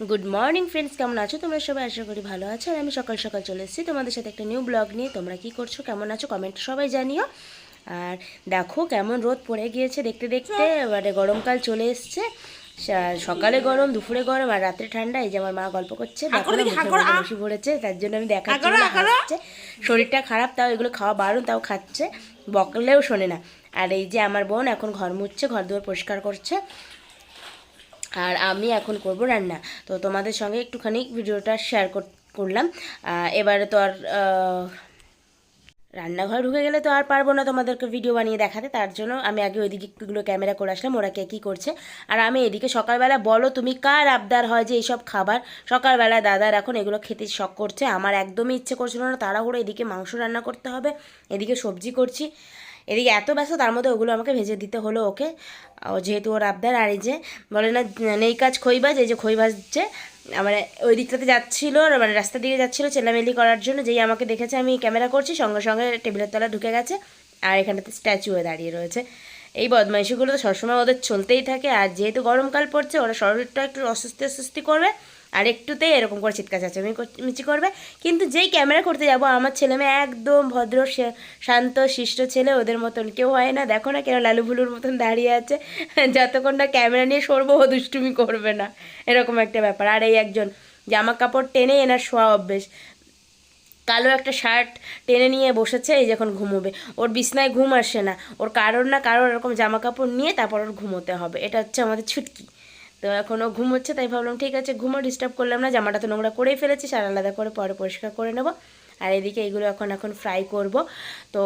Good morning friends কেমন আছো? তোমরা সবাই আশা করি ভালো আছো। আর আমি সকাল সকাল চলে এসেছি। তোমাদের সাথে একটা নিউ ব্লগ নিয়ে। তোমরা কি করছ? কেমন আছো? কমেন্ট সবাই জানিও। আর দেখো কেমন রোদ পড়ে গিয়েছে দেখতে দেখতে। মানে গরমকাল চলে এসছে। সকালে গরম দুপুরে গরম আর রাত্রে ঠান্ডা। এই যে আমার মা গল্প করছে মুখের মধ্যে বসে পড়েছে। তার জন্য আমি দেখাচ্ছি না, শরীরটা খারাপ তাও এগুলো খাওয়া বারণ তাও খাচ্ছে। বকলেও শোনে না। আর এই যে আমার বোন এখন ঘর মুছছে ঘর দুয়ার পরিষ্কার করছে। আর আমি এখন করব রান্না। তো তোমাদের সঙ্গে একটুখানি ভিডিওটা শেয়ার করলাম। এবারে তো আর রান্নাঘর ঢুকে গেলে তো আর পারব না তোমাদেরকে ভিডিও বানিয়ে দেখাতে। তার জন্য আমি আগে ওইদিকে একটুগুলো ক্যামেরা করে আসলাম, ওরা কে কী করছে। আর আমি এদিকে সকালবেলা, বলো তুমি কার আবদার হয় যে এইসব খাবার? সকালবেলা দাদার এখন এগুলো খেতে শখ করছে। আমার একদমই ইচ্ছে করছিল না, তাড়াহুড়ো এদিকে মাংস রান্না করতে হবে, এদিকে সবজি করছি। এদিকে এত ব্যস্ত, তার মধ্যে ওগুলো আমাকে ভেজে দিতে হলো ওকে। যেহেতু ওর আবদার, আর এই যে বলে না, নেই কাজ খই ভাজ এই যে খই ভাজছে মানে ওই দিকটাতে যাচ্ছিল মানে রাস্তার দিকে যাচ্ছিল চেল্লামেলি করার জন্য, যেই আমাকে দেখেছে, আমি ক্যামেরা করছি, সঙ্গে সঙ্গে টেবিলের তলা ঢুকে গেছে, আর এখানটাতে স্ট্যাচু হয়ে দাঁড়িয়ে রয়েছে। এই বদমাইশিগুলো তো সবসময় ওদের চলতেই থাকে, আর যেহেতু গরমকাল পড়ছে, ওরা শরীরটা একটু অস্বস্তি অস্বস্তি করবে আর একটুতেই এরকম করে চিৎকার চাচামি মিচি করবে। কিন্তু যেই ক্যামেরা করতে যাব, আমার ছেলে মেয়ে একদম ভদ্র শান্ত, শিষ্ট ছেলে, ওদের মতন কেউ হয় না। দেখো না কেন লালু ভুলুর মতন দাঁড়িয়ে আছে। যতক্ষণ না ক্যামেরা নিয়ে সরবো, ও দুষ্টুমি করবে না। এরকম একটা ব্যাপার। আর এই একজন জামা কাপড় টেনে এনার শোয়া অভ্যেস। কালো একটা শার্ট টেনে নিয়ে বসেছে, এই যখন ঘুমোবে। ওর বিছনায় ঘুম আসে না। ওর কারোর না কারোর এরকম জামা কাপড় নিয়ে তারপর ওর ঘুমোতে হবে। এটা হচ্ছে আমাদের ছুটকি। তো এখনও ঘুম হচ্ছে, তাই ভাবলাম, ঠিক আছে, ঘুমও ডিস্টার্ব করলাম না, জামাটা তো নোংরা করেই ফেলেছি সার আলাদা করে পরে পরিষ্কার করে নেব। আর এদিকে এগুলো এখন এখন ফ্রাই করব। তো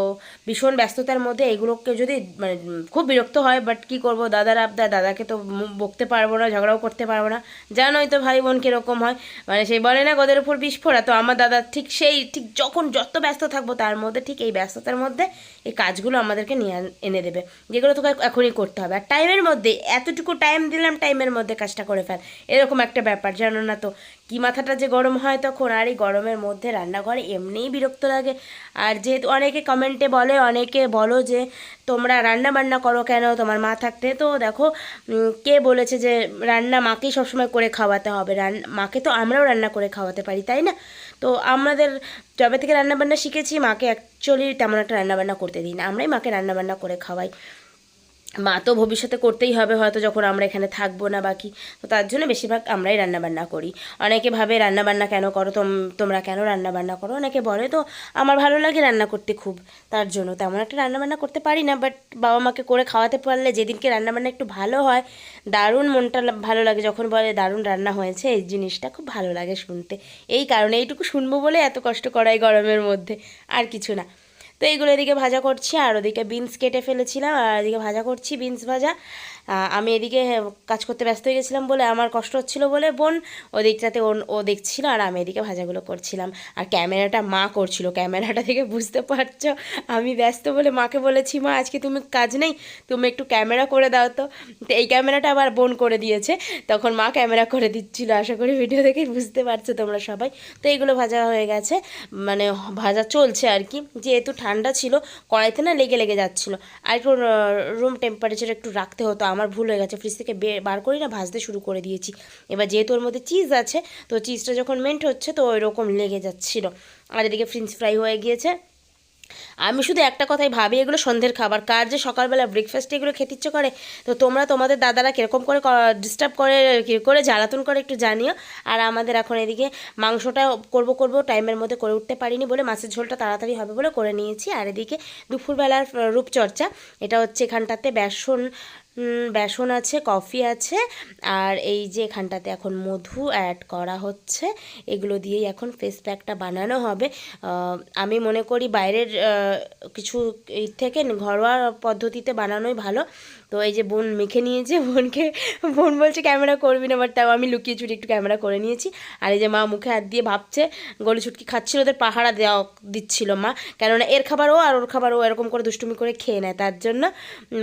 ভীষণ ব্যস্ততার মধ্যে এগুলোকে যদি মানে খুব বিরক্ত হয় বাট কি করব? দাদার আবদার দাদাকে তো বকতে পারব না, ঝগড়াও করতে পারব না। জানোই তো ভাই বোন কীরকম হয়? মানে সেই বলে না গোদের উপর বিস্ফোরা তো আমার দাদা ঠিক সেই, ঠিক যখন যত ব্যস্ত থাকব তার মধ্যে ঠিক এই ব্যস্ততার মধ্যে এই কাজগুলো আমাদেরকে নিয়ে এনে দেবে। যেগুলো তোকে এখনই করতে হবে। আর টাইমের মধ্যে, এতটুকু টাইম দিলাম, টাইমের মধ্যে কাজটা করে ফেল। এরকম একটা ব্যাপার, জানো না তো? কি মাথাটা যে গরম হয় তখন, আর এই গরমের মধ্যে রান্নাঘরে এমনিই বিরক্ত লাগে। আর যেহেতু অনেকে কমেন্টে বলে, অনেকে বলো যে, তোমরা রান্না বান্না করো কেন? তোমার মা থাকতে তো দেখো কে বলেছে যে, রান্না মাকেই সবসময় করে খাওয়াতে হবে। রান, মাকে তো আমরাও রান্না করে খাওয়াতে পারি, তাই না? তো আমাদের যবে থেকে রান্নাবান্না শিখেছি, মাকে অ্যাকচুয়ালি তেমন একটা রান্নাবান্না করতে দিই না। আমরাই মাকে রান্নাবান্না করে খাওয়াই। মা তো ভবিষ্যতে করতেই হবে, হয়তো যখন আমরা এখানে থাকব না বাকি। তো তার জন্য বেশিরভাগ আমরাই রান্নাবান্না করি। অনেকে ভাবে, রান্নাবান্না কেন করো? তোম, তোমরা কেন রান্নাবান্না করো? অনেকে বলে, তো আমার ভালো লাগে রান্না করতে খুব, তার জন্য। তেমন একটা রান্নাবান্না করতে পারি না বাট বাবা মাকে করে খাওয়াতে পারলে যেদিনকে রান্নাবান্না একটু ভালো হয়, দারুণ মনটা ভালো লাগে। যখন বলে, দারুণ রান্না হয়েছে, এই জিনিসটা খুব ভালো লাগে শুনতে। এই কারণে এইটুকু শুনব বলে এত কষ্ট করাই গরমের মধ্যে, আর কিছু না। তো এইগুলো এদিকে ভাজা করছি, আর ওদিকে বিনস কেটে ফেলেছিলাম, আর এদিকে ভাজা করছি বিনস ভাজা। আমি এদিকে কাজ করতে ব্যস্ত হয়ে গেছিলাম বলে আমার কষ্ট হচ্ছিল বলে বোন ওদিকটাতে ও ও দেখছিল, আর আমি এদিকে ভাজাগুলো করছিলাম। আর ক্যামেরাটা মা করছিল, ক্যামেরাটা থেকে বুঝতে পারছ, আমি ব্যস্ত বলে মাকে বলেছি, মা, আজকে তুমি কাজ নেই, তুমি একটু ক্যামেরা করে দাও তো। তো এই ক্যামেরাটা আবার বোন করে দিয়েছে, তখন মা ক্যামেরা করে দিচ্ছিল, আশা করি ভিডিও দেখে বুঝতে পারছ তোমরা সবাই। তো এইগুলো ভাজা হয়ে গেছে মানে ভাজা চলছে আর কি, যেহেতু ঠান্ডা ছিল, কড়াইতে না লেগে লেগে যাচ্ছিল। আর একটু রুম টেম্পারেচার একটু রাখতে হতো, আমার ভুল হয়ে গেছে। ফ্রিজ থেকে বার করি না, ভাজতে শুরু করে দিয়েছি। এবার যেহেতু ওর মধ্যে চিজ আছে, তো চিজটা যখন মেন্ট হচ্ছে, তো ওইরকম লেগে যাচ্ছিল। আর এদিকে ফ্রেঞ্চ ফ্রাই হয়ে গিয়েছে। আমি শুধু একটা কথাই ভাবি, এগুলো সন্ধ্যের খাবার। কার যে সকালবেলা ব্রেকফাস্টে এগুলো খেতে ইচ্ছে করে, তো তোমরা তোমাদের দাদারা কীরকম করে ডিস্টার্ব করে, কী করে জ্বালাতন করে একটু জানিও। আর আমাদের এখন এদিকে মাংসটা করব করব টাইমের মধ্যে করে উঠতে পারিনি বলে মাছের ঝোলটা তাড়াতাড়ি হবে বলে করে নিয়েছি। আর এদিকে দুপুরবেলার রূপচর্চা, এটা হচ্ছে এখানটাতে বেসন বেসন আছে, কফি আছে, আর এই যে এখানটাতে এখন মধু অ্যাড করা হচ্ছে, এগুলো দিয়েই এখন ফেস প্যাকটা বানানো হবে। আমি মনে করি বাইরের কিছু এই থেকে ঘরোয়া পদ্ধতিতে বানানোই ভালো। তো এই যে বোন মেখে নিয়েছে, বোনকে, বোন বলছে ক্যামেরা করবি না বাট তাও আমি লুকিয়ে চুরি একটু ক্যামেরা করে নিয়েছি। আর এই যে মা মুখে হাত দিয়ে ভাবছে গলি ছুটকি খাচ্ছিল, ওদের পাহারা দেওয়া দিচ্ছিল মা কেননা এর খাবার ও আর ওর খাবার ও এরকম করে দুষ্টুমি করে খেয়ে নেয়। তার জন্য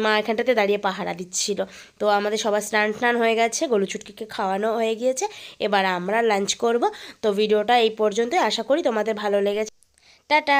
মা এখানটাতে দাঁড়িয়ে পাহারা দিচ্ছিল। তো আমাদের সবার স্নান টান হয়ে গেছে, গলু চুটকিকে খাওয়ানো হয়ে গিয়েছে। এবার আমরা লাঞ্চ করব। তো ভিডিওটা এই পর্যন্তই। আশা করি তোমাদের ভালো লেগেছে। টাটা!